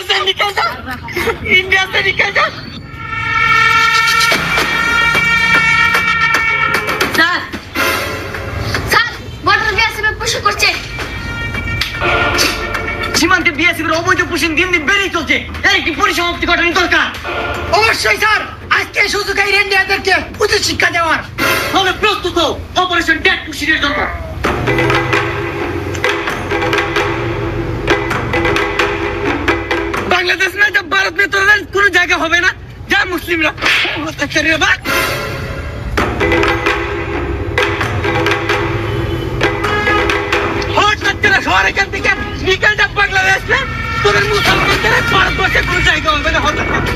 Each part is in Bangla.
यहाँ से निकल जा इंडिया से निकल जा sir sir border BSF push করছে সীমান্তে বিএসএফ এর অবৈধ পুশিং দিন দিন বেড়েই চলছে এর একটি পরিসমাপ্তি ঘটানো দরকার অবশ্যই স্যার আজকে সুযোগ এই ইন্ডিয়াদেরকে উচিত শিক্ষা দেওয়ার আমরা প্রস্তুত হও অপারেশন ড্যাট পুশিংয়ের জন্য बांग्लादेश में जब भारत में तो কোনো জায়গা হবে না যা মুসলিমরা হত্যাকারীরা বাদ হট হত্যারা শহর এখান থেকে নিকাল যা বাংলাদেশ না তোদের মুসলমানদের ভারতবর্ষে কোনো জায়গা হবে না হত্যাকারী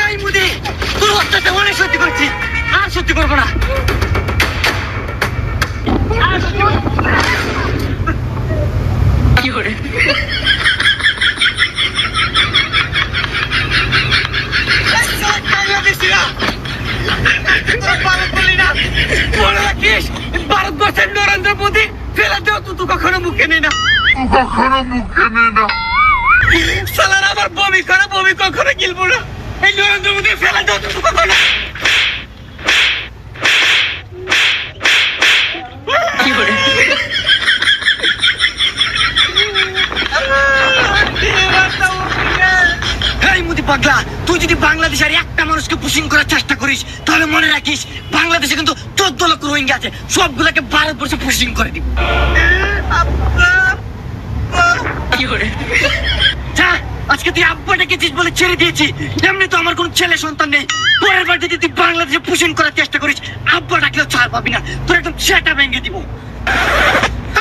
এই মুদি তোর অত্যাচার অনেক সত্যি করছি আর সত্যি করবো না আর সত্যি ভারতবর্ষের নরেন্দ্র মোদী ফেলে দেও তো তুই কখনো মুখে নেই না। কখনো মুখে না সালার আবার বমি করে বমি কখনো গিলবো না। এই নরেন্দ্র মোদী ফেলে দেও তুই কখনো কি করে এই মুদি পাগলা তুই যদি বাংলাদেশের একটা মানুষকে পুশিং করার চেষ্টা করিস তাহলে মনে রাখিস বাংলাদেশে কিন্তু চোদ্দ লক্ষ রোহিঙ্গা আছে সবগুলোকে ভারতবর্ষে পুশিং করে দিব। যা আজকে তুই আব্বা ডেকেছিস বলে ছেড়ে দিয়েছি এমনি তো আমার কোনো ছেলে সন্তান নেই। পরের বার যদি তুই বাংলাদেশে পুশিং করার চেষ্টা করিস আব্বা ডাকলেও ছাড় পাবি না তোর একদম সেটা ভেঙে দিব।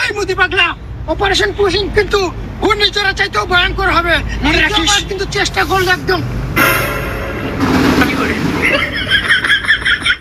এই মুদি পাগলা! অপারেশন পুশিং কিন্তু ঘূর্ণিঝড়ের চাইতেও ভয়ঙ্কর হবে। কিন্তু চেষ্টা করলে একদম